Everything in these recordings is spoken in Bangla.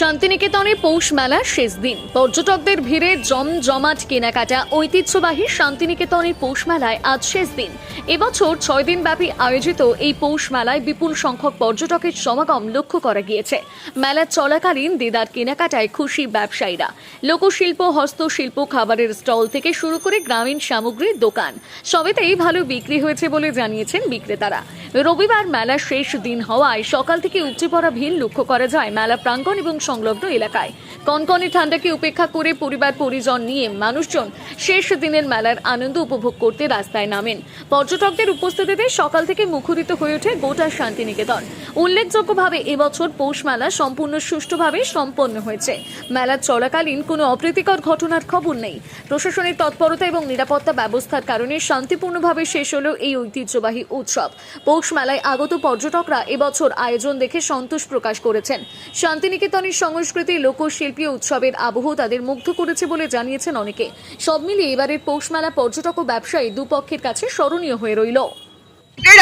শান্তিনিকেতনে পৌষ মেলার শেষ দিন। পর্যটকদের ভিড়ে জমজমাট কেনাকাটা ঐতিহ্যবাহী শান্তিনিকেতনের পৌষ মেলায় আজ শেষ দিন। এবছর ছয় দিন ব্যাপী আয়োজিত এই পৌষ মেলায় বিপুল সংখ্যক পর্যটকের সমাগম লক্ষ্য করা গিয়েছে। মেলা চলাকালীন দিদার কেনাকাটায় খুশি ব্যবসায়ীরা। লোকশিল্প, হস্তশিল্প, খাবারের স্টল থেকে শুরু করে গ্রামীণ সামগ্রীর দোকান। সবেতেই ভালো বিক্রি হয়েছে বলে জানিয়েছেন বিক্রেতারা। রবিবার মেলার শেষ দিন হওয়ায় সকাল থেকে উপচে পড়া ভিড় লক্ষ্য করা যায়। মেলা প্রাঙ্গণ এবং সংলগ্ন এলাকায়। কনকনে ঠান্ডাকে উপেক্ষা করে পরিবার পরিজন নিয়ে মানুষজন শেষ দিনের মেলার আনন্দ উপভোগ করতে রাস্তায় নামেন। পর্যটকদের উপস্থিতিতে সকাল থেকে মুখরিত হয়ে ওঠে গোটা শান্তিনিকেতন। উল্লেখযোগ্যভাবে এবছর পৌষ মেলা সম্পূর্ণ সুষ্ঠুভাবে সম্পন্ন হয়েছে। মেলা চলাকালীন কোনো অপ্রীতিকর ঘটনার খবর নেই। প্রশাসনের তৎপরতা এবং নিরাপত্তা ব্যবস্থার কারণে শান্তিপূর্ণভাবে শেষ হলো এই ঐতিহ্যবাহী উৎসব। পৌষ মেলায় আগত পর্যটকরা এবছর আয়োজন দেখে সন্তোষ প্রকাশ করেছেন। শান্তিনিকেতনের সংস্কৃতি লোকশিল্পী উৎসবের আবহ তাদের মুগ্ধ করেছে বলে জানিয়েছেন অনেকে। সব মিলিয়ে এবারের পৌষ মেলা পর্যটক ও ব্যবসায়ী দুপক্ষের কাছে স্মরণীয় হয়ে রইল।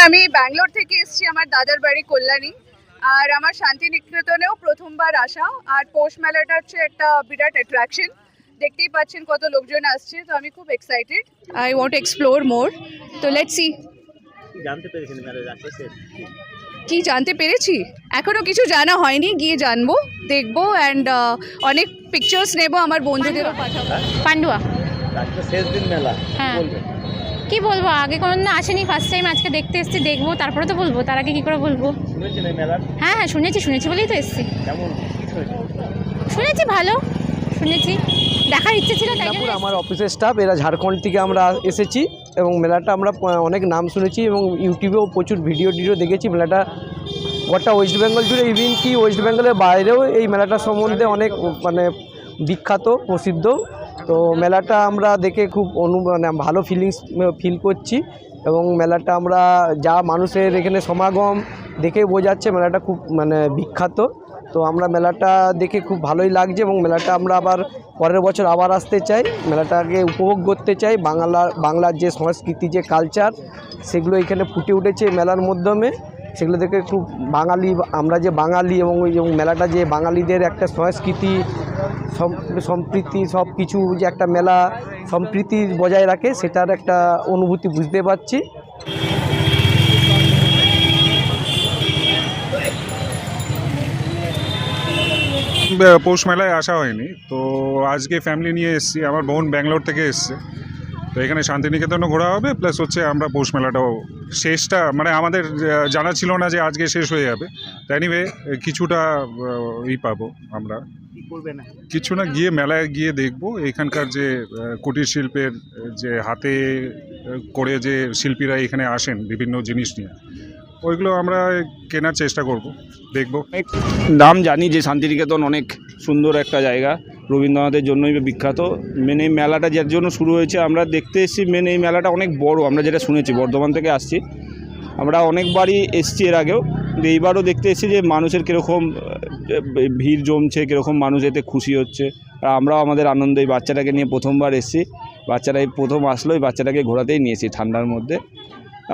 আমি ব্যাঙ্গালোর থেকে এসেছি আমার দাদার বাড়ি কল্যাণী। আর আমার শান্তিনিকেতনেও প্রথমবার আসা। আর পৌষ মেলাটা হচ্ছে একটা বিরাট অ্যাট্রাকশন দেখতেই পাচ্ছেন কত লোকজন আসছে তো আমি খুব excited I want explore more তো লেটস সি জানতে পেরেছেন কি জানতে পেরেছি? এখনও কিছু জানা হয়নি গিয়ে জানব দেখব অ্যান্ড অনেক পিকচার্স নেব আমার বন্ধুদেরও পাঠাবো পান্ডুয়া। শেষ দিন মেলা কি হ্যাঁ। বলবেন বলব আগে কোনোদিন আসেনি ফার্স্ট টাইম আজকে দেখতে এসেছি দেখব তারপরে তো বলব তার আগে কী করে বলব? শুনেছেন এই মেলার? হ্যাঁ হ্যাঁ শুনেছি শুনেছি বলেই তো এসেছি। কি শুনেছি ভালো শুনেছি। দেখার ইচ্ছে ছিল তাই আমার অফিসের স্টাফ এরা ঝাড়খণ্ড থেকে আমরা এসেছি এবং মেলাটা আমরা অনেক নাম শুনেছি এবং ইউটিউবেও প্রচুর ভিডিও টিডিও দেখেছি। মেলাটা গোটা ওয়েস্ট বেঙ্গল জুড়ে ইভিন কি ওয়েস্ট বেঙ্গলের বাইরেও এই মেলাটা সম্বন্ধে অনেক মানে বিখ্যাত প্রসিদ্ধ। তো মেলাটা আমরা দেখে খুব অনু মানে ভালো ফিলিংস ফিল করছি এবং মেলাটা আমরা যা মানুষের এখানে সমাগম দেখে বোঝাচ্ছে মেলাটা খুব মানে বিখ্যাত। তো আমরা মেলাটা দেখে খুব ভালোই লাগছে এবং মেলাটা আমরা আবার পরের বছর আবার আসতে চাই। মেলাটাকে উপভোগ করতে চাই। বাংলা বাংলার যে সংস্কৃতি, যে কালচার সেগুলো এখানে ফুটে উঠেছে মেলার মাধ্যমে। সেগুলো দেখে খুব বাঙালি, আমরা যে বাঙালি এবং ওই মেলাটা যে বাঙালিদের একটা সংস্কৃতি সম্প্রীতি সব কিছু যে একটা মেলা সম্প্রীতি বজায় রাখে, সেটার একটা অনুভূতি বুঝতে পারছি। পৌষ মেলায় আসা হয়নি। তো আজকে ফ্যামিলি নিয়ে এসেছি আমার বোন ব্যাঙ্গালোর থেকে এসছে। তো এখানে শান্তিনিকেতনও ঘোরা হবে প্লাস হচ্ছে আমরা পৌষ মেলাটাও শেষটা মানে আমাদের জানা ছিল না যে আজকে শেষ হয়ে যাবে। তো এনিওয়ে কিছুটা ই পাবো আমরা। কিছু না গিয়ে মেলায় গিয়ে দেখব। এখানকার যে কুটির শিল্পের যে হাতে করে যে শিল্পীরা এখানে আসেন বিভিন্ন জিনিস নিয়ে। ওইগুলো আমরা কেনার চেষ্টা করব, দেখব। নাম জানি যে শান্তিনিকেতন অনেক সুন্দর একটা জায়গা, রবীন্দ্রনাথের জন্যই বিখ্যাত। মেন এই মেলাটা যার জন্য শুরু হয়েছে, আমরা দেখতে এসেছি মেন এই মেলাটা অনেক বড়, আমরা যেটা শুনেছি, বর্ধমান থেকে আসছি। আমরা অনেকবারই এসছি এর আগেও এইবারও দেখতে এসেছি যে মানুষের কীরকম ভিড় জমছে, কীরকম মানুষ এতে খুশি হচ্ছে। আর আমরাও আমাদের আনন্দ, এই বাচ্চাটাকে নিয়ে প্রথমবার এসেছি। বাচ্চারা এই প্রথম আসলো, এই বাচ্চাটাকে ঘোরাতেই নিয়েছি ঠান্ডার মধ্যে।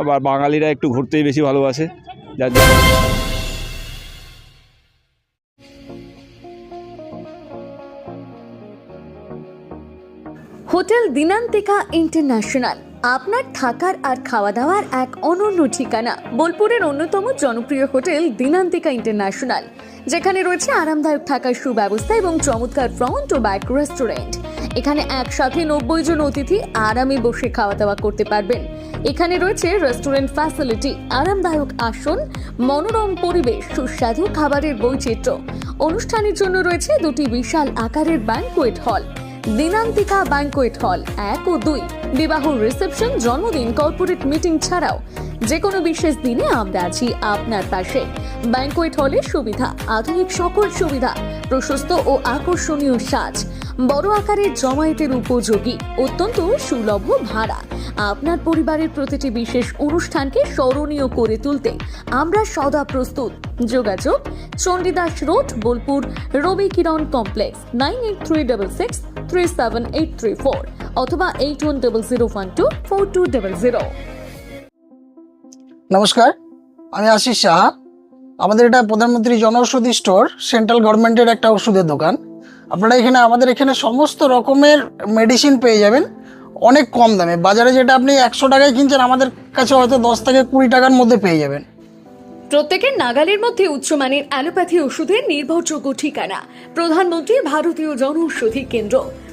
আবার বাঙালিরা একটু ঘুরতেই বেশি ভালোবাসে, যার জন্য হোটেল দিনান্তিকা ইন্টারন্যাশনাল, আপনার থাকার আর খাওয়া দাওয়ার এক অনন্য ঠিকানা, বোলপুরের অন্যতম জনপ্রিয় হোটেল দিনান্তিকা ইন্টারন্যাশনাল, যেখানে রয়েছে আরামদায়ক থাকার সুব্যবস্থা এবং চমৎকার ফ্রন্ট ও ব্যাক রেস্টুরেন্ট এখানে একসাথে নব্বই জন অতিথি আরামে বসে খাওয়া দাওয়া করতে পারবেন। এখানে রয়েছে রেস্টুরেন্ট ফ্যাসিলিটি আরামদায়ক আসন, মনোরম পরিবেশ, সুস্বাদু খাবারের বৈচিত্র্য। অনুষ্ঠানের জন্য রয়েছে দুটি বিশাল আকারের ব্যাংকুয়েট হল দিনান্তিকা ব্যাংকোয়েট হল এক ও দুই। বিবাহ রিসেপশন, জন্মদিন, কর্পোরেট মিটিং ছাড়াও যে কোনো বিশেষ দিনে আমরা আছি আপনার পাশে। ব্যাংকোয়েট হলে সুবিধা, আধুনিক সকল সুবিধা, প্রশস্ত ও আকর্ষণীয় সাজ, বড় আকারের জমায়েতের উপযোগী, অত্যন্ত সুলভ ভাড়া। আপনার পরিবারের প্রতিটি বিশেষ অনুষ্ঠানকে স্মরণীয় করে তুলতে আমরা সদা প্রস্তুত। যোগাযোগ Chandidas road, Bolpur, Rabi Kiran complex, nine eight three double six three seven eight three four অথবা eight one double zero one two four two double zero. নমস্কার, আমি আশিস সাহা। আমাদের এটা প্রধানমন্ত্রী জনঔষধি স্টোর, সেন্ট্রাল গভর্নমেন্টের একটা ওষুধের দোকান। আপনারা এখানে, আমাদের এখানে সমস্ত রকমের মেডিসিন পেয়ে যাবেন। অনেক কম দামে। বাজারে যেটা আপনি একশো টাকায় কিনছেন, আমাদের কাছে হয়তো দশ থেকে কুড়ি টাকার মধ্যে পেয়ে যাবেন। প্রত্যেকের নাগালের মধ্যে উচ্চমানের অ্যালোপ্যাথি ওষুধের নির্ভরযোগ্য ঠিকানা। প্রধানমন্ত্রী ভারতীয় জনৌষধি কেন্দ্র।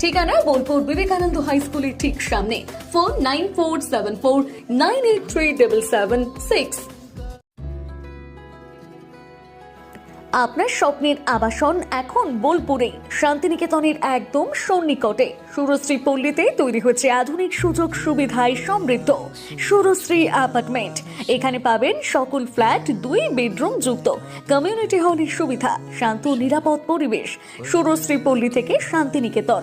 ঠিকানা বোলপুর বিবেকানন্দ হাই স্কুলের ঠিক সামনে। Phone nine four seven four nine eight three double seven six. আপনার স্বপ্নের আবাসন এখন বোলপুরে। শান্তিনিকেতনের একদম সন্নিকটে। সুরশ্রী পল্লীতে তৈরি হচ্ছে আধুনিক সুযোগ সুবিধায় সমৃদ্ধ। সুরশ্রী অ্যাপার্টমেন্ট। এখানে পাবেন সকল ফ্ল্যাট, দুই বেডরুম যুক্ত। কমিউনিটি হলের সুবিধা, শান্ত নিরাপদ পরিবেশ। সুরশ্রী পল্লী থেকে শান্তিনিকেতন।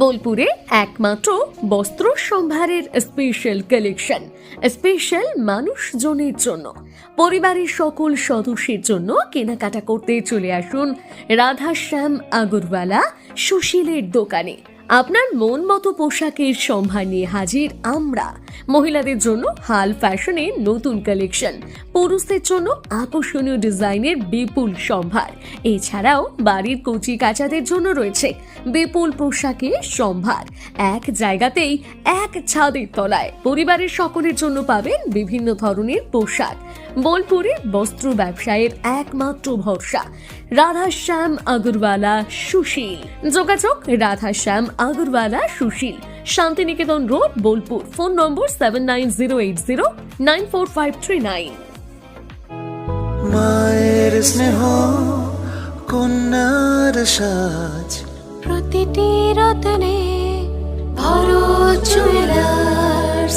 বোলপুরে একমাত্র বস্ত্র সম্ভারের স্পেশাল কালেকশন স্পেশাল মানুষজনের জন্য। পরিবারের সকল সদস্যের জন্য কেনাকাটা করতে চলে আসুন রাধাশ্যাম আগরওয়ালা সুশীলের দোকানে। আপনার মন মতো পোশাকের সম্ভার নিয়ে হাজির আমরা। মহিলাদের জন্য হাল ফ্যাশনের নতুন কালেকশন পুরুষদের জন্য আকর্ষণীয় ডিজাইনের বিপুল সম্ভার। এছাড়াও বাড়ির কচি কাচাদের জন্য রয়েছে বিপুল পোশাকের সম্ভার। এক জায়গাতেই, এক ছাদের তলায় পরিবারের সকলের জন্য পাবেন বিভিন্ন ধরনের পোশাক। বোলপুরে বস্ত্র ব্যবসায়ের একমাত্র ভরসা, রাধাশ্যাম আগরওয়ালা সুশীল। যোগাযোগ, Radhashyam Agarwala Sushil. Santiniketan road, Bolpur. Phone number seven nine zero eight zero nine four five three nine মায়ের স্নেহ, কন্যার সাজ। প্রতিটি রতনে ভরো জুয়েলার্স